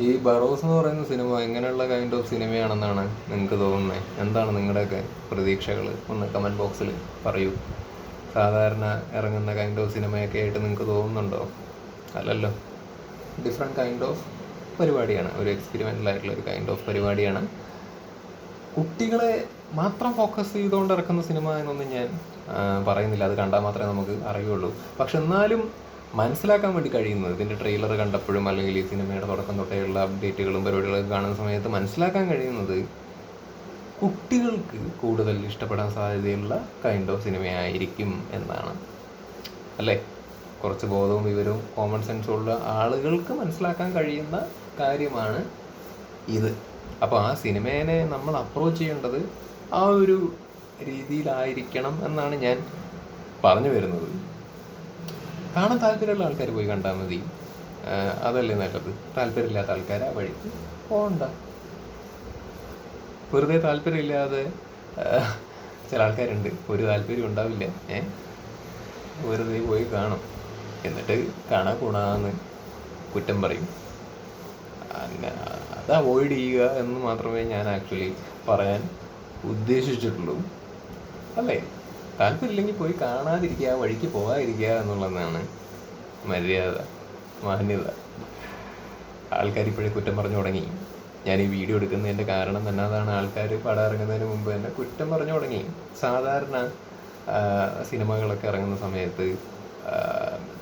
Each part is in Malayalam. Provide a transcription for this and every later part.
ഈ ബറോസ് എന്ന് പറയുന്ന സിനിമ എങ്ങനെയുള്ള കൈൻഡ് ഓഫ് സിനിമയാണെന്നാണ് നിങ്ങൾക്ക് തോന്നുന്നത് എന്താണ് നിങ്ങളുടെയൊക്കെ പ്രതീക്ഷകൾ ഒന്ന് കമന്റ് ബോക്സിൽ പറയൂ. സാധാരണ ഇറങ്ങുന്ന കൈൻഡ് ഓഫ് സിനിമയൊക്കെ ആയിട്ട് നിങ്ങൾക്ക് തോന്നുന്നുണ്ടോ? അല്ലല്ലോ. ഡിഫറെന്റ് കൈൻഡ് ഓഫ് പരിപാടിയാണ്. ഒരു എക്സ്പെരിമെന്റൽ ആയിട്ടുള്ള ഒരു കൈൻഡ് ഓഫ് പരിപാടിയാണ്. കുട്ടികളെ മാത്രം ഫോക്കസ് ചെയ്തുകൊണ്ട് ഇറക്കുന്ന സിനിമ എന്നൊന്നും ഞാൻ പറയുന്നില്ല. അത് കണ്ടാൽ മാത്രമേ നമുക്ക് അറിയുള്ളൂ. പക്ഷെ എന്നാലും മനസ്സിലാക്കാൻ വേണ്ടി കഴിയുന്നത്. ഇതിന്റെ ട്രെയിലർ കണ്ടപ്പോഴും അല്ലെങ്കിൽ ഈ സിനിമയുടെ തുടക്കം തൊട്ടേയുള്ള അപ്ഡേറ്റുകളും പരിപാടികളൊക്കെ കാണുന്ന സമയത്ത് മനസ്സിലാക്കാൻ കഴിയുന്നത് കുട്ടികൾക്ക് കൂടുതൽ ഇഷ്ടപ്പെടാൻ സാധ്യതയുള്ള കൈൻഡ് ഓഫ് സിനിമയായിരിക്കും എന്നാണ്. അല്ലേ? കുറച്ച് ബോധവും വിവരവും കോമൺ സെൻസും ഉള്ള ആളുകൾക്ക് മനസ്സിലാക്കാൻ കഴിയുന്ന കാര്യമാണ് ഇത്. അപ്പോൾ ആ സിനിമേനെ നമ്മൾ അപ്രോച്ച് ചെയ്യേണ്ടത് ആ ഒരു രീതിയിലായിരിക്കണം എന്നാണ് ഞാൻ പറഞ്ഞു വരുന്നത്. കാണാൻ താല്പര്യമുള്ള ആൾക്കാർ പോയി കണ്ടാൽ മതി. അതല്ലേ നല്ലത്. താല്പര്യമില്ലാത്ത ആൾക്കാർ ആ വഴിക്ക് പോകണ്ട. വെറുതെ താല്പര്യമില്ലാതെ ചില ആൾക്കാരുണ്ട്. ഒരു താല്പര്യം ഉണ്ടാവില്ല. ഏ? വെറുതെ പോയി കാണും. എന്നിട്ട് കാണാ കൂടാന്ന് കുറ്റം പറയും. അങ്ങനെ അത് അവോയ്ഡ് ചെയ്യുക എന്ന് മാത്രമേ ഞാൻ ആക്ച്വലി പറയാൻ ഉദ്ദേശിച്ചിട്ടുള്ളൂ. അല്ലേ? താല്പര്യമില്ലെങ്കിൽ പോയി കാണാതിരിക്കുക വഴിക്ക് പോകാതിരിക്കുക എന്നുള്ളതാണ് മര്യാദ മാന്യത. ആൾക്കാർ ഇപ്പോഴേ കുറ്റം പറഞ്ഞു തുടങ്ങി. ഞാൻ ഈ വീഡിയോ എടുക്കുന്നതിന്റെ കാരണം തന്നെ അതാണ് ആൾക്കാർ പടം ഇറങ്ങുന്നതിന് മുമ്പ് തന്നെ കുറ്റം പറഞ്ഞു തുടങ്ങി. സാധാരണ സിനിമകളൊക്കെ ഇറങ്ങുന്ന സമയത്ത്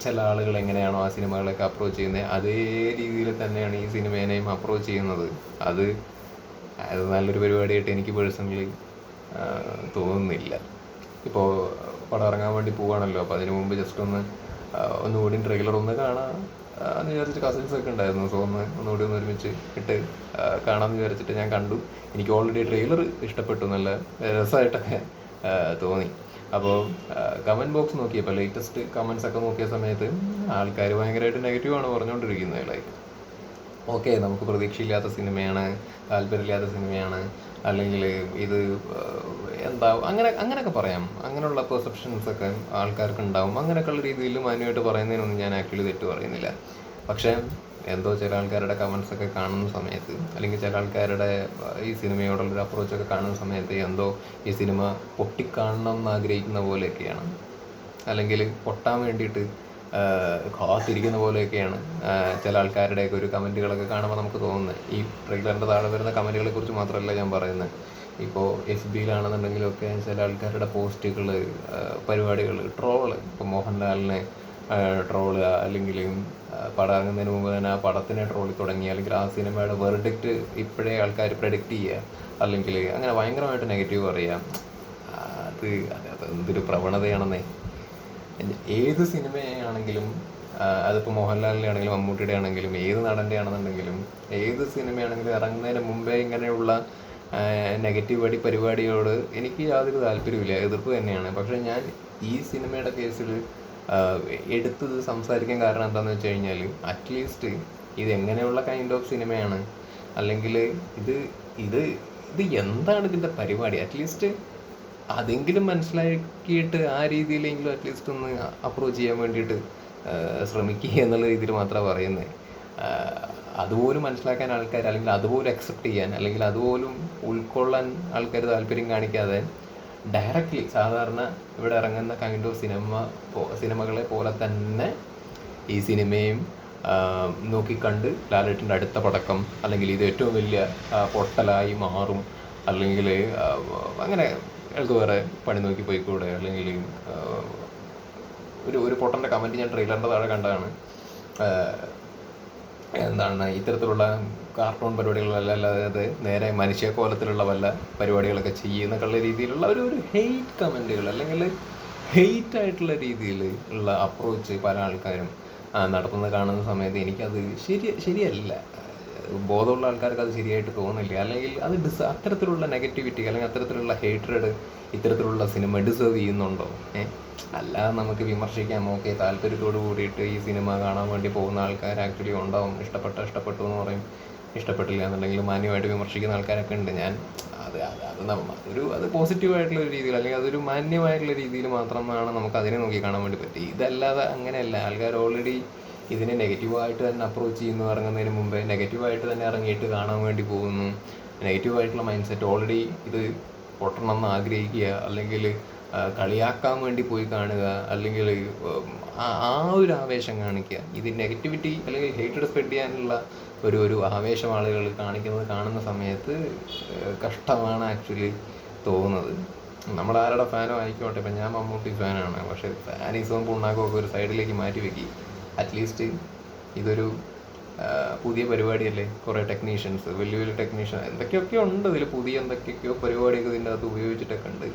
ചില ആളുകൾ എങ്ങനെയാണോ ആ സിനിമകളൊക്കെ അപ്രോച്ച് ചെയ്യുന്നത് അതേ രീതിയിൽ തന്നെയാണ് ഈ സിനിമേനെയും അപ്രോച്ച് ചെയ്യുന്നത്. അത് അത് നല്ലൊരു പരിപാടിയായിട്ട് എനിക്ക് പേഴ്സണലി തോന്നുന്നില്ല. ഇപ്പോൾ പടം ഇറങ്ങാൻ വേണ്ടി പോവാണല്ലോ. അപ്പോൾ അതിന് മുമ്പ് ജസ്റ്റ് ഒന്ന് ഒന്നുകൂടി ട്രെയിലർ ഒന്ന് കാണാം എന്ന് വിചാരിച്ച് കസിൻസ് ഒക്കെ ഉണ്ടായിരുന്നു. സോ ഒന്ന് ഒന്നുകൂടി ഒന്ന് ഒരുമിച്ച് ഇട്ട് കാണാമെന്ന് വിചാരിച്ചിട്ട് ഞാൻ കണ്ടു. എനിക്ക് ഓൾറെഡി ട്രെയിലർ ഇഷ്ടപ്പെട്ടു. നല്ല രസമായിട്ടൊക്കെ തോന്നി. അപ്പോൾ കമന്റ് ബോക്സ് നോക്കിയപ്പോൾ ലേറ്റസ്റ്റ് കമൻസ് ഒക്കെ നോക്കിയ സമയത്ത് ആൾക്കാർ ഭയങ്കരമായിട്ട് നെഗറ്റീവാണ് പറഞ്ഞുകൊണ്ടിരിക്കുന്നത്. ലൈക്ക് ഓക്കെ നമുക്ക് പ്രതീക്ഷയില്ലാത്ത സിനിമയാണ് താല്പര്യമില്ലാത്ത സിനിമയാണ് അല്ലെങ്കിൽ ഇത് എന്താ അങ്ങനെ അങ്ങനെയൊക്കെ പറയാം. അങ്ങനെയുള്ള പെർസെപ്ഷൻസ് ഒക്കെ ആൾക്കാർക്ക് ഉണ്ടാവും അങ്ങനെയൊക്കെയുള്ള രീതിയിൽ മാന്യമായിട്ട് പറയുന്നതിനൊന്നും ഞാൻ ആക്ച്വലി തെറ്റ് പറയുന്നില്ല. പക്ഷേ എന്തോ ചില ആൾക്കാരുടെ കമൻസ് ഒക്കെ കാണുന്ന സമയത്ത് അല്ലെങ്കിൽ ചില ആൾക്കാരുടെ ഈ സിനിമയോടുള്ളൊരു അപ്രോച്ചൊക്കെ കാണുന്ന സമയത്ത് എന്തോ ഈ സിനിമ പൊട്ടിക്കാണണം എന്ന് ആഗ്രഹിക്കുന്ന പോലെയൊക്കെയാണ്. അല്ലെങ്കിൽ പൊട്ടാൻ വേണ്ടിയിട്ട് കാത്തിരിക്കുന്ന പോലെയൊക്കെയാണ്. ചില ആൾക്കാരുടെയൊക്കെ ഒരു കമന്റുകളൊക്കെ കാണുമ്പോൾ നമുക്ക് തോന്നുന്നത്. ഈ ട്രെയിലറിന്റെ താഴെ വരുന്ന കമന്റുകളെ കുറിച്ച് മാത്രമല്ല ഞാൻ പറയുന്നത്. ഇപ്പോൾ എഫ് ബിയിലാണെന്നുണ്ടെങ്കിലൊക്കെ ചില ആൾക്കാരുടെ പോസ്റ്റുകൾ പരിപാടികൾ ട്രോൾ. ഇപ്പോൾ മോഹൻലാലിനെ ട്രോൾ അല്ലെങ്കിൽ പടം ഇറങ്ങുന്നതിന് മുമ്പ് തന്നെ ആ പടത്തിനെ ട്രോളി തുടങ്ങി. അല്ലെങ്കിൽ ആ സിനിമയുടെ വെർഡിക്റ്റ് ഇപ്പോഴേ ആൾക്കാർ പ്രഡിക്റ്റ് ചെയ്യുക. അല്ലെങ്കിൽ അങ്ങനെ ഭയങ്കരമായിട്ട് നെഗറ്റീവ് പറയാം അത് അത് അത് എന്തൊരു പ്രവണതയാണെന്നേ. ഏത് സിനിമയാണെങ്കിലും അതിപ്പോ അതിപ്പോൾ മോഹൻലാലിന്റെ ആണെങ്കിലും മമ്മൂട്ടിയുടെ ആണെങ്കിലും ഏത് നടന്റെ ആണെന്നുണ്ടെങ്കിലും ഏത് സിനിമയാണെങ്കിലും ഇറങ്ങുന്നതിന് മുമ്പേ ഇങ്ങനെയുള്ള നെഗറ്റീവ് അടി പരിപാടിയോട് എനിക്ക് യാതൊരു താല്പര്യമില്ല എതിർപ്പ് തന്നെയാണ്. പക്ഷെ ഞാൻ ഈ സിനിമയുടെ കേസിൽ എടുത്തത് സംസാരിക്കാൻ കാരണം എന്താണെന്ന് വെച്ച് കഴിഞ്ഞാൽ അറ്റ്ലീസ്റ്റ് ഇത് എങ്ങനെയുള്ള കൈൻഡ് ഓഫ് സിനിമയാണ്? അല്ലെങ്കിൽ ഇത് ഇത് ഇത് എന്താണ് ഇതിന്റെ പരിപാടി? അറ്റ്ലീസ്റ്റ് അതെങ്കിലും മനസ്സിലാക്കിയിട്ട് ആ രീതിയിലെങ്കിലും അറ്റ്ലീസ്റ്റ് ഒന്ന് അപ്രോച്ച് ചെയ്യാൻ വേണ്ടിയിട്ട് ശ്രമിക്കുക എന്നുള്ള രീതിയിൽ മാത്രമാണ് പറയുന്നത് അതുപോലും മനസ്സിലാക്കാൻ ആൾക്കാർ അല്ലെങ്കിൽ അതുപോലും അക്സെപ്റ്റ് ചെയ്യാൻ അല്ലെങ്കിൽ അതുപോലും ഉൾക്കൊള്ളാൻ ആൾക്കാർ താല്പര്യം കാണിക്കാതെ ഡയറക്റ്റ്ലി സാധാരണ ഇവിടെ ഇറങ്ങുന്ന കൈൻഡ് ഓഫ് സിനിമ സിനിമകളെ പോലെ തന്നെ ഈ സിനിമയും നോക്കിക്കണ്ട് ലാലേട്ടന്റെ അടുത്ത പടക്കം അല്ലെങ്കിൽ ഇത് ഏറ്റവും വലിയ പൊട്ടലായി മാറും അല്ലെങ്കിൽ അങ്ങനെ അയാൾക്ക് വേറെ പണി നോക്കി പോയിക്കൂടെ? അല്ലെങ്കിൽ ഒരു ഒരു പൊട്ടന്റെ കമന്റ് ഞാൻ ട്രെയിലറിന്റെ താഴെ കണ്ടതാണ്. എന്താണ് ഇത്തരത്തിലുള്ള കാർട്ടൂൺ പരിപാടികളല്ല അല്ലാതെ നേരെ മനുഷ്യക്കോലത്തിലുള്ള വല്ല പരിപാടികളൊക്കെ ചെയ്യുന്നൊക്കെയുള്ള രീതിയിലുള്ള ഒരു ഒരു ഹെയ്റ്റ് കമന്റുകൾ അല്ലെങ്കിൽ ഹെയ്റ്റ് ആയിട്ടുള്ള രീതിയിൽ ഉള്ള അപ്രോച്ച് പല ആൾക്കാരും നടത്തുന്നത് കാണുന്ന സമയത്ത് എനിക്കത് ശരി ശരിയല്ല. ബോധമുള്ള ആൾക്കാർക്ക് അത് ശരിയായിട്ട് തോന്നില്ല. അല്ലെങ്കിൽ അത് ഡിസ് അത്തരത്തിലുള്ള നെഗറ്റിവിറ്റി അല്ലെങ്കിൽ അത്തരത്തിലുള്ള ഹേറ്റ്രഡ് ഇത്തരത്തിലുള്ള സിനിമ ഡിസേർവ് ചെയ്യുന്നുണ്ടോ? ഏഹ് അല്ലാതെ നമുക്ക് വിമർശിക്കാം ഓക്കെ താല്പര്യത്തോട് കൂടിയിട്ട് ഈ സിനിമ കാണാൻ വേണ്ടി പോകുന്ന ആൾക്കാർ ആക്ച്വലി ഉണ്ടാവും. ഇഷ്ടപ്പെട്ട ഇഷ്ടപ്പെട്ടു എന്ന് പറയും. ഇഷ്ടപ്പെട്ടില്ല എന്നുണ്ടെങ്കിൽ മാന്യമായിട്ട് വിമർശിക്കുന്ന ആൾക്കാരൊക്കെ ഉണ്ട്. ഞാൻ അത് അത് അത് അതൊരു അത് പോസിറ്റീവായിട്ടുള്ള ഒരു രീതിയിൽ അല്ലെങ്കിൽ അതൊരു മാന്യമായിട്ടുള്ള രീതിയിൽ മാത്രമാണ് നമുക്ക് അതിനെ നോക്കി കാണാൻ വേണ്ടി പറ്റി ഇതല്ലാതെ അങ്ങനെയല്ല. ആൾക്കാർ ഓൾറെഡി ഇതിനെ നെഗറ്റീവായിട്ട് തന്നെ അപ്രോച്ച് ചെയ്യുന്നു ഇറങ്ങുന്നതിന് മുമ്പേ നെഗറ്റീവായിട്ട് തന്നെ ഇറങ്ങിയിട്ട് കാണാൻ വേണ്ടി പോകുന്നു. നെഗറ്റീവായിട്ടുള്ള മൈൻഡ് സെറ്റ് ഓൾറെഡി ഇത് പൊട്ടണം എന്ന് ആഗ്രഹിക്കുക അല്ലെങ്കിൽ കളിയാക്കാൻ വേണ്ടി പോയി കാണുക അല്ലെങ്കിൽ ആ ഒരു ആവേശം കാണിക്കുക. ഇത് നെഗറ്റിവിറ്റി അല്ലെങ്കിൽ ഹേറ്റഡ് സ്പ്രെഡ് ചെയ്യാനുള്ള ഒരു ഒരു ആവേശം ആളുകൾ കാണിക്കുന്നത് കാണുന്ന സമയത്ത് കഷ്ടമാണ് ആക്ച്വലി തോന്നുന്നത്. നമ്മൾ ആരുടെ ഫാനോ ആയിക്കോട്ടെ ഇപ്പം ഞാൻ മമ്മൂട്ടി ഫാനാണ് പക്ഷേ ഫാനിസവും പുണ്ണാക്കും ഒക്കെ ഒരു സൈഡിലേക്ക് മാറ്റി വെക്കി. അറ്റ്ലീസ്റ്റ് ഇതൊരു പുതിയ പരിപാടിയല്ലേ? കുറേ ടെക്നീഷ്യൻസ് വലിയ വലിയ ടെക്നീഷ്യൻ എന്തൊക്കെയൊക്കെ ഉണ്ട് ഇതിൽ പുതിയ എന്തൊക്കെയൊക്കെയോ പരിപാടിയൊക്കെ ഇതിന്റെ അകത്ത് ഉപയോഗിച്ചിട്ടൊക്കെ ഉണ്ട്.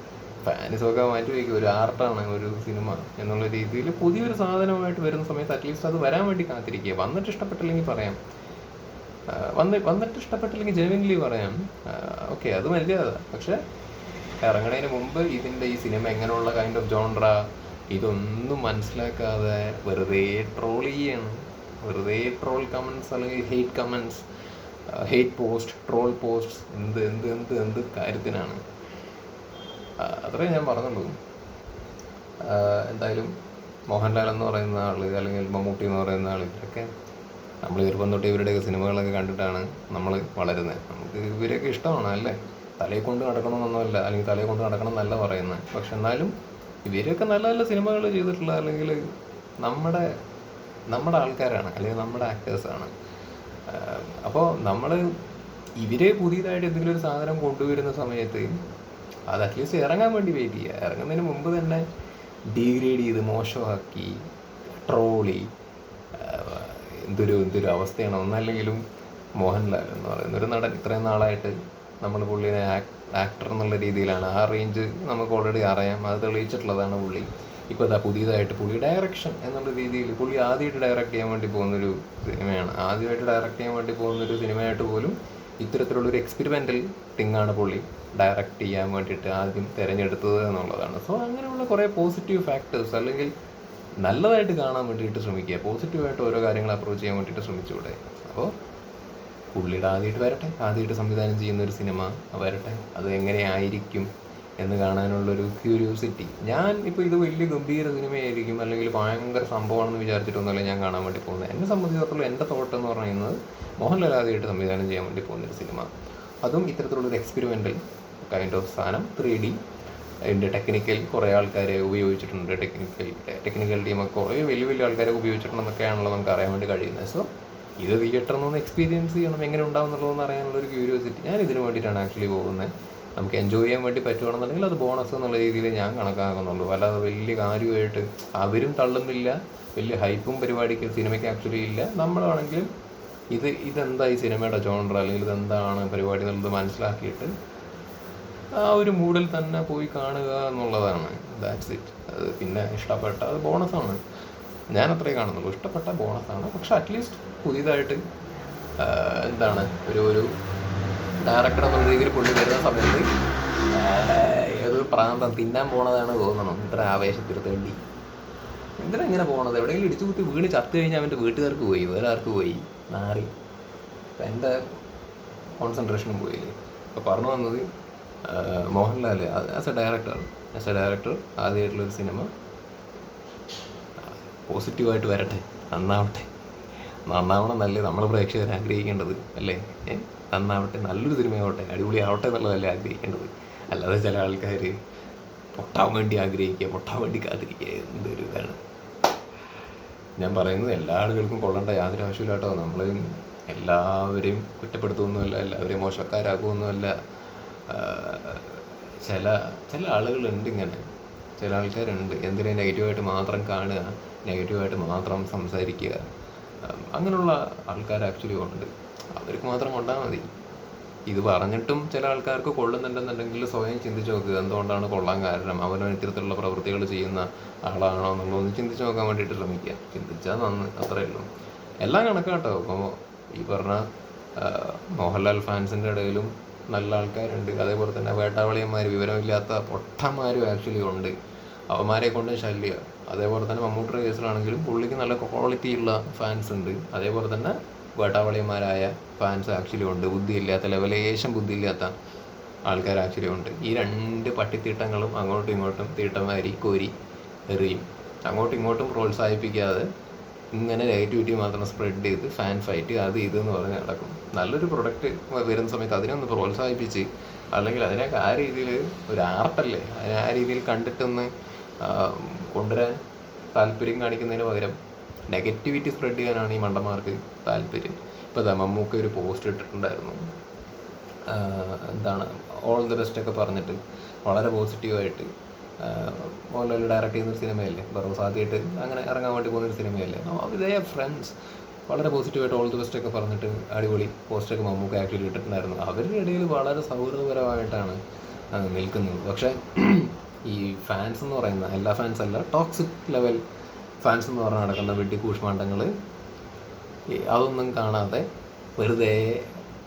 ഫാനിസൊക്കെ മാറ്റി വയ്ക്കും. ഒരു ആർട്ടാണ് ഒരു സിനിമ എന്നുള്ള രീതിയിൽ പുതിയൊരു സാധനമായിട്ട് വരുന്ന സമയത്ത് അറ്റ്ലീസ്റ്റ് അത് വരാൻ വേണ്ടി കാത്തിരിക്കുക. വന്നിട്ട് ഇഷ്ടപ്പെട്ടില്ലെങ്കിൽ പറയാം. വന്ന് വന്നിട്ട് ഇഷ്ടപ്പെട്ടില്ലെങ്കിൽ ജെനുവിൻലി പറയാം. ഓക്കെ അത് മര്യാദ പക്ഷേ ഇറങ്ങണതിന് മുമ്പ് ഇതിന്റെ ഈ സിനിമ എങ്ങനെയുള്ള കൈൻഡ് ഓഫ് ജോൺറ ഇതൊന്നും മനസ്സിലാക്കാതെ വെറുതെ ട്രോൾ ചെയ്യാണ്. വെറുതെ ട്രോൾ കമൻസ് അല്ലെങ്കിൽ hate comments hate post troll post എന്ത് എന്ത് എന്ത് എന്ത് കാര്യത്തിനാണ്. അത്രേ ഞാൻ പറഞ്ഞുള്ളൂ. എന്തായാലും മോഹൻലാൽ എന്ന് പറയുന്ന ആൾ അല്ലെങ്കിൽ മമ്മൂട്ടി എന്ന് പറയുന്ന ആൾ ഇവരൊക്കെ നമ്മൾ ചെറുപ്പം തൊട്ട് ഇവരുടെയൊക്കെ സിനിമകളൊക്കെ കണ്ടിട്ടാണ് നമ്മൾ വളരുന്നത്. നമുക്ക് ഇവരൊക്കെ ഇഷ്ടമാണ് അല്ലേ? തലയെ കൊണ്ട് നടക്കണമെന്നൊന്നുമല്ല. അല്ലെങ്കിൽ തലയെ കൊണ്ട് നടക്കണം എന്നല്ല പറയുന്നത്. പക്ഷെ എന്നാലും ഇവരൊക്കെ നല്ല നല്ല സിനിമകൾ ചെയ്തിട്ടുള്ള അല്ലെങ്കിൽ നമ്മുടെ നമ്മുടെ ആൾക്കാരാണ് അല്ലെങ്കിൽ നമ്മുടെ ആക്ടേഴ്സാണ് അപ്പോൾ നമ്മൾ ഇവരെ പുതിയതായിട്ട് എന്തെങ്കിലും ഒരു സാധനം കൊണ്ടുവരുന്ന സമയത്ത് അത് അറ്റ്ലീസ്റ്റ് ഇറങ്ങാൻ വേണ്ടി വെയിറ്റ് ചെയ്യുക. ഇറങ്ങുന്നതിന് മുമ്പ് തന്നെ ഡീഗ്രേഡ് ചെയ്ത് മോശമാക്കി ട്രോളി എന്തൊരു എന്തൊരു അവസ്ഥയാണ്. ഒന്നല്ലെങ്കിലും മോഹൻലാൽ എന്ന് പറയുന്ന ഒരു നടൻ ഇത്രയും നാളായിട്ട് നമ്മൾ പുള്ളിനെ ആക്ടർ എന്നുള്ള രീതിയിലാണ്. ആ റേഞ്ച് നമുക്ക് ഓൾറെഡി അറിയാം. അത് തെളിയിച്ചിട്ടുള്ളതാണ് പുള്ളി. ഇപ്പോൾ ഇതാ പുതിയതായിട്ട് പുള്ളി ഡയറക്ഷൻ എന്നുള്ള രീതിയിൽ പുള്ളി ആദ്യമായിട്ട് ഡയറക്റ്റ് ചെയ്യാൻ വേണ്ടി പോകുന്നൊരു സിനിമയാണ്. ആദ്യമായിട്ട് ഡയറക്റ്റ് ചെയ്യാൻ വേണ്ടി പോകുന്നൊരു സിനിമയായിട്ട് പോലും ഇത്തരത്തിലുള്ളൊരു എക്സ്പെരിമെന്റൽ തിങ്ങാണ് പുള്ളി ഡയറക്റ്റ് ചെയ്യാൻ വേണ്ടിയിട്ട് ആദ്യം തിരഞ്ഞെടുത്തത് എന്നുള്ളതാണ്. സോ അങ്ങനെയുള്ള കുറേ പോസിറ്റീവ് ഫാക്ടേഴ്സ് അല്ലെങ്കിൽ നല്ലതായിട്ട് കാണാൻ വേണ്ടിയിട്ട് ശ്രമിക്കുക. പോസിറ്റീവായിട്ട് ഓരോ കാര്യങ്ങൾ അപ്രോച്ച് ചെയ്യാൻ വേണ്ടിയിട്ട് ശ്രമിച്ചുകൂടെ അപ്പോൾ പുള്ളിയുടെ ആദ്യമായിട്ട് വരട്ടെ? ആദ്യമായിട്ട് സംവിധാനം ചെയ്യുന്ന ഒരു സിനിമ വരട്ടെ? അത് എങ്ങനെയായിരിക്കും എന്ന് കാണാനുള്ളൊരു ക്യൂരിയോസിറ്റി ഞാൻ ഇപ്പോൾ ഇത് വലിയ ഗംഭീര സിനിമയായിരിക്കും അല്ലെങ്കിൽ ഭയങ്കര സംഭവമാണെന്ന് വിചാരിച്ചിട്ടൊന്നുമല്ല ഞാൻ കാണാൻ വേണ്ടി പോകുന്നത്. എന്നെ സംബന്ധിച്ചിടത്തോളം എന്റെ തോട്ടം എന്ന് പറയുന്നത് മോഹൻലാൽ ആദ്യമായിട്ട് സംവിധാനം ചെയ്യാൻ വേണ്ടി പോകുന്നൊരു സിനിമ. അതും ഇത്തരത്തിലുള്ളൊരു എക്സ്പെരിമെന്റൽ കൈൻഡ് ഓഫ് സാധനം ത്രീ ഡി അതിന്റെ ടെക്നിക്കൽ കുറേ ആൾക്കാരെ ഉപയോഗിച്ചിട്ടുണ്ട്. ടെക്നിക്കൽ ടെക്നിക്കൽ ടീമൊക്കെ കുറേ വലിയ വലിയ ആൾക്കാരെ ഉപയോഗിച്ചിട്ടുണ്ടെന്നൊക്കെയാണല്ലോ നമുക്ക് അറിയാൻ വേണ്ടി കഴിയുന്നത്. സോ ഇത് തിയേറ്ററിൽ നിന്ന് എക്സ്പീരിയൻസ് ചെയ്യണം എങ്ങനെ ഉണ്ടാവും എന്നുള്ളതെന്ന് അറിയാനുള്ള ഒരു ക്യൂരിയോസിറ്റി ഞാൻ ഇതിന് വേണ്ടിയിട്ടാണ് ആക്ച്വലി പോകുന്നത്. നമുക്ക് എൻജോയ് ചെയ്യാൻ വേണ്ടി പറ്റുകയാണെന്നുണ്ടെങ്കിൽ അത് ബോണസ് എന്നുള്ള രീതിയിൽ ഞാൻ കണക്കാക്കുന്നുള്ളൂ. അല്ലാതെ വലിയ കാര്യമായിട്ട് അവരും തള്ളുന്നില്ല വലിയ ഹൈപ്പും പരിപാടിക്ക് സിനിമയ്ക്ക് ആക്ച്വലി ഇല്ല. നമ്മളാണെങ്കിലും ഇത് ഇതെന്താ ഈ സിനിമയുടെ ജോണർ അല്ലെങ്കിൽ ഇതെന്താണ് പരിപാടി എന്നുള്ളത് മനസ്സിലാക്കിയിട്ട് ആ ഒരു മൂഡിൽ തന്നെ പോയി കാണുക എന്നുള്ളതാണ്. ദാറ്റ്സ് ഇറ്റ് അത് പിന്നെ ഇഷ്ടപ്പെട്ട അത് ബോണസാണ് ഞാൻ അത്രേ കാണുന്നുള്ളൂ. ഇഷ്ടപ്പെട്ട ബോണസാണ് പക്ഷെ അറ്റ്ലീസ്റ്റ് പുതിയതായിട്ട് എന്താണ് ഒരു ഒരു ഡയറക്ടർ എന്നുള്ള രീതിയിൽ പുള്ളി വരുന്ന സമയത്ത് ഏതൊരു പ്രാന്തം തിന്നാൻ പോണതാണ് തോന്നണം. ഇത്ര ആവേശത്തിൽ തേണ്ടി എന്തിനാ ഇങ്ങനെ പോണത്? എവിടെയെങ്കിലും ഇടിച്ചു കുത്തി വീണ് ചത്തു കഴിഞ്ഞാൽ അവന്റെ വീട്ടുകാർക്ക് പോയി വേറെ ആർക്ക് പോയി മാറി എന്റെ കോൺസെൻട്രേഷനും പോയില്ലേ? അപ്പോൾ പറഞ്ഞു വന്നത് Mohanlal as a director as a director ആദ്യമായിട്ടുള്ളൊരു cinema പോസിറ്റീവായിട്ട് വരട്ടെ നന്നാവട്ടെ. നന്നാവണം എന്നല്ലേ നമ്മൾ പ്രേക്ഷകർ ആഗ്രഹിക്കേണ്ടത് അല്ലേ? നന്നാവട്ടെ നല്ലൊരു സിനിമയാവട്ടെ അടിപൊളി ആവട്ടെ എന്നുള്ളതല്ലേ ആഗ്രഹിക്കേണ്ടത്. അല്ലാതെ ചില ആൾക്കാർ പൊട്ടാൻ വേണ്ടി ആഗ്രഹിക്കുക പൊട്ടാൻ വേണ്ടി കാത്തിരിക്കുക എന്തൊരു ഇതാണ്. ഞാൻ പറയുന്നത് എല്ലാ ആളുകൾക്കും കൊള്ളേണ്ട യാതൊരു ആവശ്യമില്ല കേട്ടോ. നമ്മൾ എല്ലാവരെയും കുറ്റപ്പെടുത്തുമൊന്നുമല്ല എല്ലാവരെയും മോശക്കാരാക്കുമൊന്നുമല്ല ചില ചില ആളുകളുണ്ട് ഇങ്ങനെ. ചില ആൾക്കാരുണ്ട്. എന്തിനെ നെഗറ്റീവായിട്ട് മാത്രം കാണുക നെഗറ്റീവായിട്ട് മാത്രം സംസാരിക്കുക. അങ്ങനെയുള്ള ആൾക്കാർ ആക്ച്വലി ഉണ്ട്. അവർക്ക് മാത്രം കൊണ്ടാൽ മതി. ഇത് പറഞ്ഞിട്ടും ചില ആൾക്കാർക്ക് കൊള്ളുന്നുണ്ടെന്നുണ്ടെങ്കിൽ സ്വയം ചിന്തിച്ച് നോക്കുക. എന്തുകൊണ്ടാണ് കൊള്ളാൻ കാരണം? അവനോ ഇത്തരത്തിലുള്ള പ്രവൃത്തികൾ ചെയ്യുന്ന ആളാണോ എന്നുള്ളതൊന്ന് ചിന്തിച്ച് നോക്കാൻ വേണ്ടിയിട്ട് ശ്രമിക്കുക. ചിന്തിച്ചാൽ നന്ന് അത്രയേ ഉള്ളൂ. എല്ലാം കണക്കാട്ടോ. ഇപ്പോൾ ഈ പറഞ്ഞ മോഹൻലാൽ ഫാൻസിന്റെ ഇടയിലും നല്ല ആൾക്കാരുണ്ട്. അതേപോലെ തന്നെ വേട്ടാവളിയന്മാർ വിവരമില്ലാത്ത പൊട്ടന്മാരും ആക്ച്വലി ഉണ്ട്. അവന്മാരെ കൊണ്ട് ശല്യ അതേപോലെ തന്നെ മമ്മൂട്ടിയുടെ കേസിലാണെങ്കിലും പുള്ളിക്ക് നല്ല ക്വാളിറ്റി ഉള്ള ഫാൻസ് ഉണ്ട്. അതേപോലെ തന്നെ വേട്ടാവളിയന്മാരായ ഫാൻസ് ആക്ച്വലി ഉണ്ട്. ബുദ്ധിയില്ലാത്ത ലെവലേശം ബുദ്ധിയില്ലാത്ത ആൾക്കാർ ആക്ച്വലി ഉണ്ട്. ഈ രണ്ട് പട്ടിത്തീട്ടങ്ങളും അങ്ങോട്ടും ഇങ്ങോട്ടും തീട്ടമാരി കോരി എറിയും. അങ്ങോട്ടും ഇങ്ങോട്ടും പ്രോത്സാഹിപ്പിക്കാതെ ഇങ്ങനെ നെഗറ്റിവിറ്റി മാത്രം സ്പ്രെഡ് ചെയ്ത് ഫാൻ ഫൈറ്റ് അത് ഇത് എന്ന് പറഞ്ഞ് നടക്കും. നല്ലൊരു പ്രൊഡക്റ്റ് വരുന്ന സമയത്ത് അതിനെ ഒന്ന് പ്രോത്സാഹിപ്പിച്ച് അല്ലെങ്കിൽ അതിനൊക്കെ ആ രീതിയിൽ ഒരു ആർട്ടല്ലേ? അതിനെ ആ രീതിയിൽ കണ്ടിട്ടൊന്ന് കൊണ്ടുവരാൻ താല്പര്യം കാണിക്കുന്നതിന് പകരം നെഗറ്റിവിറ്റി സ്പ്രെഡ് ചെയ്യാനാണ് ഈ മണ്ടന്മാർക്ക് താല്പര്യം. ഇപ്പോൾ ദാ മമ്മൂക്ക ഒരു പോസ്റ്റ് ഇട്ടിട്ടുണ്ടായിരുന്നു. എന്താണ് ഓൾ ദി ബെസ്റ്റ് ഒക്കെ പറഞ്ഞിട്ട് വളരെ പോസിറ്റീവായിട്ട് മോഹൻലാൽ ഡയറക്റ്റ് ചെയ്യുന്നൊരു സിനിമയല്ലേ? ബറോസ് അങ്ങനെ ഇറങ്ങാൻ വേണ്ടി പോകുന്ന ഒരു സിനിമയല്ലേ? ഇതേ ഫ്രണ്ട്സ് വളരെ പോസിറ്റീവായിട്ട് ഓൾ ദി ബെസ്റ്റ് ഒക്കെ പറഞ്ഞിട്ട് അടിപൊളി പോസ്റ്റൊക്കെ മമ്മൂക്ക ആക്ച്വലി ഇട്ടിട്ടുണ്ടായിരുന്നു. അവരുടെ ഇടയിൽ വളരെ സൗഹൃദപരമായിട്ടാണ് നിൽക്കുന്നത്. പക്ഷേ ഈ ഫാൻസ് എന്ന് പറയുന്ന എല്ലാ ഫാൻസ് അല്ല ടോക്സിക് ലെവൽ ഫാൻസ് എന്ന് പറഞ്ഞ് നടക്കുന്ന വെട്ടി കൂഷ്മാണ്ടങ്ങൾ അതൊന്നും കാണാതെ വെറുതെ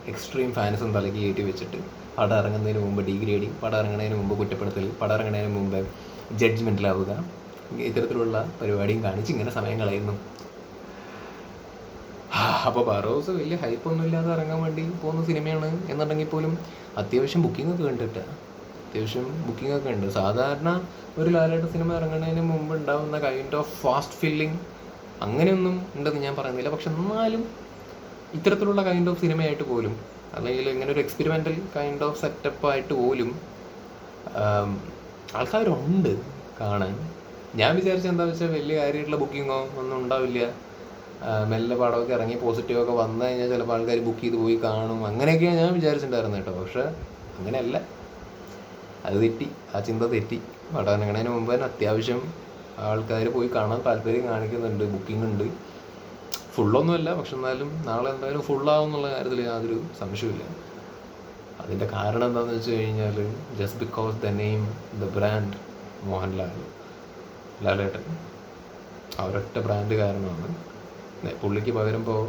എക്സ്ട്രീം ഫാൻസും തലയ്ക്ക് കയറ്റി വെച്ചിട്ട് പടം ഇറങ്ങുന്നതിന് മുമ്പ് ഡിഗ്രേഡിങ് പടം ഇറങ്ങുന്നതിന് മുമ്പ് കുറ്റപ്പെടുത്തൽ പടം ഇറങ്ങുന്നതിന് മുമ്പ് ജഡ്ജ്മെന്റിലാവുക ഇത്തരത്തിലുള്ള പരിപാടിയും കാണിച്ച് ഇങ്ങനെ സമയം കളയുന്നു. അപ്പോൾ ബറോസ് വലിയ ഹൈപ്പൊന്നും ഇല്ലാതെ ഇറങ്ങാൻ വേണ്ടി പോകുന്ന സിനിമയാണ് എന്നുണ്ടെങ്കിൽ പോലും അത്യാവശ്യം ബുക്കിംഗ് ഒക്കെ കണ്ടിട്ട് അത്യാവശ്യം ബുക്കിംഗ് ഒക്കെ ഉണ്ട്. സാധാരണ ഒരു ലാലേട്ട സിനിമ ഇറങ്ങുന്നതിന് മുമ്പ് ഉണ്ടാവുന്ന കൈൻഡ് ഓഫ് ഫാസ്റ്റ് ഫില്ലിംഗ് അങ്ങനെയൊന്നും ഉണ്ടെന്ന് ഞാൻ പറയുന്നില്ല. പക്ഷെ എന്നാലും ഇത്തരത്തിലുള്ള കൈൻഡ് ഓഫ് സിനിമയായിട്ട് പോലും അല്ലെങ്കിൽ ഇങ്ങനെ ഒരു എക്സ്പെരിമെന്റൽ കൈൻഡ് ഓഫ് സെറ്റപ്പ് ആയിട്ട് പോലും ആൾക്കാരുണ്ട് കാണാൻ. ഞാൻ വിചാരിച്ച എന്താ വെച്ചാൽ വലിയ കാര്യമായിട്ടുള്ള ബുക്കിങ്ങോ ഒന്നും ഉണ്ടാവില്ല. മെല്ലെ പാടമൊക്കെ ഇറങ്ങി പോസിറ്റീവൊക്കെ വന്നു കഴിഞ്ഞാൽ ചിലപ്പോൾ ആൾക്കാർ ബുക്ക് ചെയ്ത് പോയി കാണും. അങ്ങനെയൊക്കെയാണ് ഞാൻ വിചാരിച്ചിട്ടുണ്ടായിരുന്നത് കേട്ടോ. പക്ഷേ അങ്ങനെയല്ല. അത് തെറ്റി ആ ചിന്ത തെറ്റി. പടം ഇറങ്ങണതിന് മുമ്പ് തന്നെ അത്യാവശ്യം ആൾക്കാർ പോയി കാണാൻ താല്പര്യം കാണിക്കുന്നുണ്ട് ബുക്കിംഗ് ഉണ്ട്. ഫുള്ളൊന്നുമല്ല പക്ഷെ എന്നാലും നാളെ എന്തായാലും ഫുള്ളാവും എന്നുള്ള കാര്യത്തിൽ യാതൊരു സംശയമില്ല അതിന്റെ കാരണം എന്താണെന്ന് വെച്ച് കഴിഞ്ഞാൽ just because the name the brand Mohanlal Lalettan ആ ഒരൊറ്റ ബ്രാൻഡ് കാരണമാണ് പുള്ളിക്ക് പകരം ഇപ്പോൾ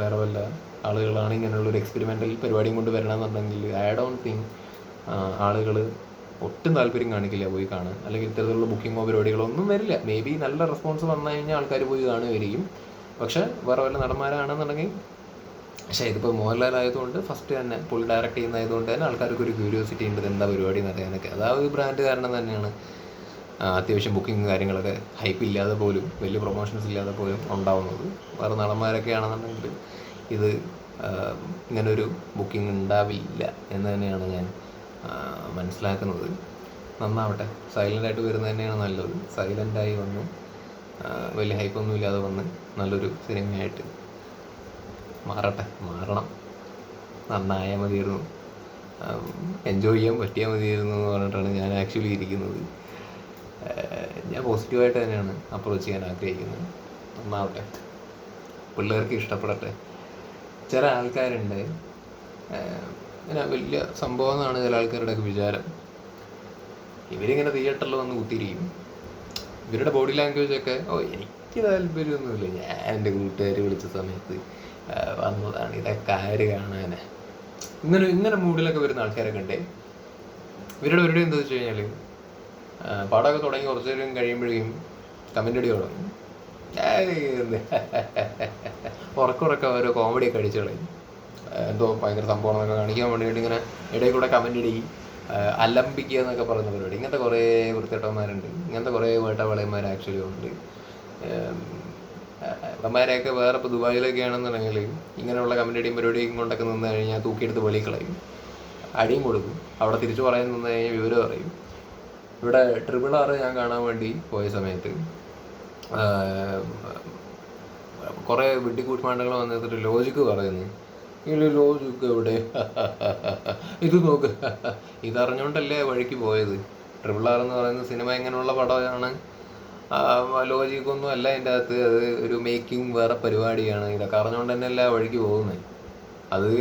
വേറെ വല്ല ആളുകളാണ് ഇങ്ങനെയുള്ളൊരു എക്സ്പെരിമെന്റൽ പരിപാടിയും കൊണ്ട് വരണമെന്നുണ്ടെങ്കിൽ ഐ ഡോണ്ട് തിങ്ക് ആളുകൾ ഒട്ടും താല്പര്യം കാണിക്കില്ല പോയി കാണാൻ. അല്ലെങ്കിൽ ഇത്തരത്തിലുള്ള ബുക്കിങ്ങോ പരിപാടികളോ ഒന്നും വരില്ല. മേ ബി നല്ല റെസ്പോൺസ് വന്നു കഴിഞ്ഞാൽ ആൾക്കാർ പോയി കാണുമായിരിക്കും പക്ഷേ വേറെ വല്ല നടന്മാരാണെന്നുണ്ടെങ്കിൽ പക്ഷേ ഇതിപ്പോൾ മോഹൻലാൽ ആയതുകൊണ്ട് ഫസ്റ്റ് തന്നെ പുള്ളി ഡയറക്റ്റ് ചെയ്യുന്നതായതുകൊണ്ട് തന്നെ ആൾക്കാർക്ക് ഒരു ക്യൂരിയോസിറ്റി ഉണ്ട് എന്താ പരിപാടി എന്ന് അറിയാനൊക്കെ. അത് ആ ഒരു ബ്രാൻഡ് കാരണം തന്നെയാണ്. അത്യാവശ്യം ബുക്കിംഗ് കാര്യങ്ങളൊക്കെ ഹൈപ്പ് ഇല്ലാതെ പോലും വലിയ പ്രൊമോഷൻസ് ഇല്ലാതെ പോലും ഉണ്ടാവുന്നത്. വേറെ നടന്മാരൊക്കെ ആണെന്നുണ്ടെങ്കിൽ ഇത് ഇങ്ങനൊരു ബുക്കിംഗ് ഉണ്ടാവില്ല എന്ന് തന്നെയാണ് ഞാൻ മനസ്സിലാക്കുന്നത്. നന്നാവട്ടെ. സൈലന്റായിട്ട് വരുന്നത് തന്നെയാണ് നല്ലത്. സൈലന്റായി വന്ന്. വലിയ ഹൈപ്പൊന്നും ഇല്ലാതെ വന്ന് നല്ലൊരു സിനിമയായിട്ട് മാറട്ടെ. മാറണം. നന്നായാൽ മതിയായിരുന്നു. എൻജോയ് ചെയ്യാൻ പറ്റിയാൽ മതിയായിരുന്നു എന്ന് പറഞ്ഞിട്ടാണ് ഞാൻ ആക്ച്വലി ഇരിക്കുന്നത്. ഞാൻ പോസിറ്റീവായിട്ട് തന്നെയാണ് അപ്രോച്ച് ചെയ്യാൻ ആഗ്രഹിക്കുന്നത്. നന്നാവട്ടെ. പിള്ളേർക്ക് ഇഷ്ടപ്പെടട്ടെ. ചില ആൾക്കാരുണ്ട്. ഇങ്ങനെ വലിയ സംഭവം എന്നാണ് ചില ആൾക്കാരുടെയൊക്കെ വിചാരം. ഇവരിങ്ങനെ തിയേറ്ററിൽ വന്ന് കുത്തിയിരിക്കും. ഇവരുടെ ബോഡി ലാംഗ്വേജ് ഒക്കെ ഓ എനിക്ക് താല്പര്യമൊന്നുമില്ല. ഞാൻ എന്റെ കൂട്ടുകാർ വിളിച്ച സമയത്ത് വന്നതാണ്. ഇതൊക്കെ ആര് കാണാനെ? ഇങ്ങനെ ഇങ്ങനെ മൂഡിലൊക്കെ വരുന്ന ആൾക്കാരൊക്കെ ഉണ്ടേ ഇവരുടെ ഒരു എന്താ വെച്ച് കഴിഞ്ഞാൽ പടമൊക്കെ തുടങ്ങി കുറച്ച് നേരം കഴിയുമ്പോഴേക്കും കമന്റ് അടി തുടങ്ങും. ഉറക്കുറക്കം ഓരോ കോമഡി ഒക്കെ അടിച്ചു കളയും. എന്തോ ഭയങ്കര സംഭവം എന്നൊക്കെ കാണിക്കാൻ വേണ്ടിയിട്ട് ഇങ്ങനെ ഇടയിൽ കൂടെ കമന്റ് ഇടുകയും അലമ്പിക്കുക എന്നൊക്കെ പറയുന്ന പരിപാടി. ഇങ്ങനത്തെ കുറേ വൃത്തിട്ടന്മാരുണ്ട് ഇങ്ങനത്തെ കുറേ വേട്ടവളയന്മാർ ആക്ച്വലി ഉണ്ട്. അമ്മമാരെയൊക്കെ വേറെ ഇപ്പോൾ ദുബായിലൊക്കെ ആണെന്നുണ്ടെങ്കിൽ ഇങ്ങനെയുള്ള കമന്റ് അടിയും പരിപാടിയും കൊണ്ടൊക്കെ നിന്ന് കഴിഞ്ഞാൽ തൂക്കിയെടുത്ത് വെളിയിൽ കളയും. അടിയും കൊടുക്കും. അവിടെ തിരിച്ചു പറയാൻ നിന്ന് കഴിഞ്ഞാൽ വിവരം അറിയും. ഇവിടെ ട്രിപ്പിൾ ആറ് ഞാൻ കാണാൻ വേണ്ടി പോയ സമയത്ത് കുറേ വെട്ടിക്കൂട്ടുമാണ്ടങ്ങൾ വന്നിട്ട് ലോജിക്ക് പറയുന്നു. ഇല്ല എവിടെ? ഇത് നോക്ക്. ഇതറിഞ്ഞുകൊണ്ടല്ലേ വഴിക്ക് പോയത്? ട്രിപ്പിൾ ആർ എന്ന് പറയുന്ന സിനിമ ഇങ്ങനെയുള്ള പടമാണ്? ലോജിക്കൊന്നും അല്ല അതിന്റെ അകത്ത്. അത് ഒരു മേക്കിംഗ് വേറെ പരിപാടിയാണ്. ഇതൊക്കെ അറിഞ്ഞുകൊണ്ട് തന്നെ അല്ല വഴിക്ക് പോകുന്നത് അത്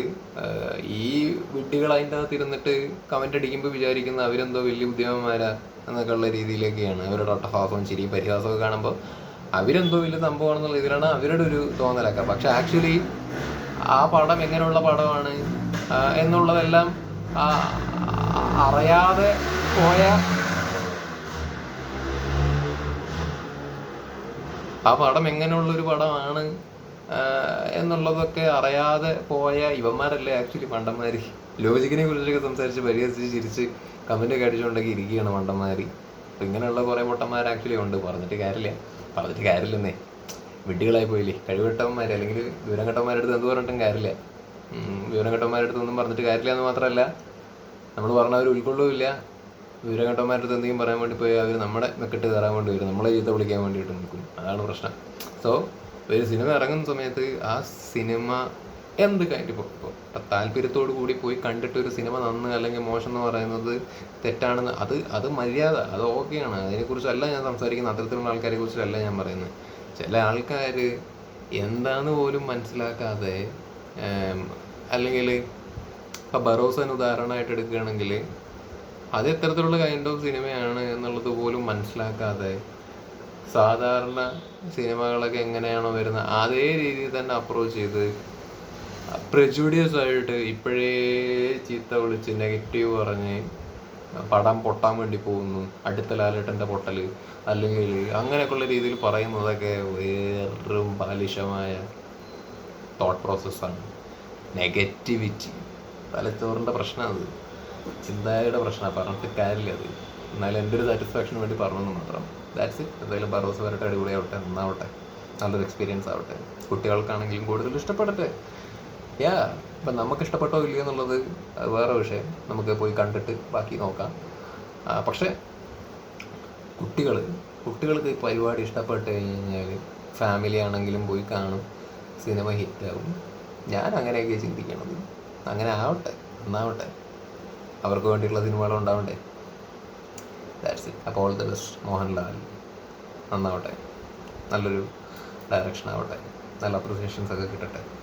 ഈ വിഡ്ഢികൾ അതിന്റെ അകത്ത് ഇരുന്നിട്ട് കമന്റ് അടിക്കുമ്പോൾ വിചാരിക്കുന്ന അവരെന്തോ വലിയ ഉദ്യമന്മാരാ എന്നൊക്കെ ഉള്ള രീതിയിലൊക്കെയാണ്. അവരുടെ ഒട്ടഹാസവും ചിരിയും പരിഹാസവും ഒക്കെ കാണുമ്പോൾ അവരെന്തോ വലിയ സംഭവമാണെന്നുള്ള രീതിയിലാണ് അവരുടെ ഒരു തോന്നലൊക്കെ. പക്ഷെ ആക്ച്വലി ആ പടം എങ്ങനെയുള്ള പടമാണ്? എന്നുള്ളതെല്ലാം അറിയാതെ പോയ ആ പടം എങ്ങനെയുള്ളൊരു പടമാണ് എന്നുള്ളതൊക്കെ അറിയാതെ പോയ ഇവന്മാരല്ലേ ആക്ച്വലി മണ്ടന്മാരി ലോജിക്കിനെ കുറിച്ചൊക്കെ സംസാരിച്ച് പരിഹസിച്ച് ചിരിച്ച് കമന്റ് ഒക്കെ അടിച്ചുകൊണ്ടൊക്കെ ഇരിക്കുകയാണ് മണ്ടന്മാര് അപ്പം ഇങ്ങനെയുള്ള കുറേ പൊട്ടന്മാർ ആക്ച്വലി ഉണ്ട്. പറഞ്ഞിട്ട് കാര്യമില്ല. പറഞ്ഞിട്ട് കാര്യമില്ലെന്നേ. വിഡ്ഢികളായി പോയില്ലേ കഴിവട്ടവന്മാർ അല്ലെങ്കിൽ ദൂരം അടുത്ത് എന്ത് പറഞ്ഞിട്ടും കാര്യമില്ല. ദൂരം അടുത്ത് ഒന്നും പറഞ്ഞിട്ട് കാര്യമില്ല എന്ന് മാത്രമല്ല നമ്മൾ പറഞ്ഞ അവർ ഉൾക്കൊള്ളുമില്ല ദൂരം അടുത്ത് എന്തെങ്കിലും പറയാൻ വേണ്ടി പോയി അവർ നമ്മുടെ മെക്കിട്ട് കയറാൻ വേണ്ടി വരും. നമ്മളെ ചീത്ത വിളിക്കാൻ വേണ്ടിയിട്ട് നിൽക്കും. അതാണ് പ്രശ്നം. സോ ഒരു സിനിമ ഇറങ്ങുന്ന സമയത്ത് ആ സിനിമ എന്ത് കാര്യം ഇപ്പോൾ ഇപ്പോൾ താല്പര്യത്തോടു കൂടി പോയി കണ്ടിട്ട് ഒരു സിനിമ നന്ന് അല്ലെങ്കിൽ മോശം എന്ന് പറയുന്നത് തെറ്റാണെന്ന് അത് അത് മര്യാദ അത് ഓക്കെയാണ്. അതിനെക്കുറിച്ചല്ല ഞാൻ സംസാരിക്കുന്നത്. അത്തരത്തിലുള്ള ആൾക്കാരെ കുറിച്ചല്ല ഞാൻ പറയുന്നത്. ചില ആൾക്കാർ എന്താന്ന് പോലും മനസ്സിലാക്കാതെ അല്ലെങ്കിൽ ഇപ്പം ബറോസൻ ഉദാഹരണമായിട്ട് എടുക്കുകയാണെങ്കിൽ അത് എത്രത്തിലുള്ള കൈൻഡ് ഓഫ് സിനിമയാണ് എന്നുള്ളത് പോലും മനസ്സിലാക്കാതെ സാധാരണ സിനിമകളൊക്കെ എങ്ങനെയാണോ വരുന്നത് അതേ രീതിയിൽ തന്നെ അപ്രോച്ച് ചെയ്ത് പ്രജുഡിയസ് ആയിട്ട് ഇപ്പോഴേ ചീത്ത വിളിച്ച് നെഗറ്റീവ് പറഞ്ഞ് പടം പൊട്ടാൻ വേണ്ടി പോകുന്നു. അടുത്ത ലാലേട്ടന്റെ പൊട്ടൽ അല്ലെങ്കിൽ അങ്ങനെയൊക്കെയുള്ള രീതിയിൽ പറയുന്നതൊക്കെ വേറും ബാലിശമായ തോട്ട് പ്രോസസ്സാണ് നെഗറ്റിവിറ്റി തലച്ചോറിന്റെ പ്രശ്നമാണ് അത്. ചിന്തായുടെ പ്രശ്നമാണ് പറഞ്ഞിട്ട് കാര്യമില്ല അത്. എന്നാലും എന്റെ ഒരു സാറ്റിസ്ഫാക്ഷന് വേണ്ടി പറഞ്ഞെന്ന് മാത്രം. ദാറ്റ്സ് ഇറ്റ് എന്തായാലും ബറോസ് വരട്ടെ അടിപൊളിയാവട്ടെ നന്നാവട്ടെ. നല്ലൊരു എക്സ്പീരിയൻസ് ആവട്ടെ. കുട്ടികൾക്കാണെങ്കിലും കൂടുതൽ ഇഷ്ടപ്പെടട്ടെ. യാ ഇപ്പം നമുക്ക് ഇഷ്ടപ്പെട്ടോ ഇല്ലയോ എന്നുള്ളത് വേറെ വിഷയം. നമുക്ക് പോയി കണ്ടിട്ട് ബാക്കി നോക്കാം. പക്ഷെ കുട്ടികൾ കുട്ടികൾക്ക് ഈ പരിപാടി ഇഷ്ടപ്പെട്ട് കഴിഞ്ഞാൽ ഫാമിലി ആണെങ്കിലും പോയി കാണും സിനിമ ഹിറ്റാവും ഞാൻ അങ്ങനെയൊക്കെ ചിന്തിക്കണത്. അങ്ങനെ ആവട്ടെ നന്നാവട്ടെ. അവർക്ക് വേണ്ടിയിട്ടുള്ള സിനിമകൾ ഉണ്ടാവണ്ടേ? ദാറ്റ്സ് ഇറ്റ് അപ്പോൾ ഓൾ ദ ബെസ്റ്റ് മോഹൻലാൽ നന്നാവട്ടെ. നല്ലൊരു ഡയറക്ഷൻ ആവട്ടെ. നല്ല അപ്രിസിയേഷൻസ് ഒക്കെ കിട്ടട്ടെ.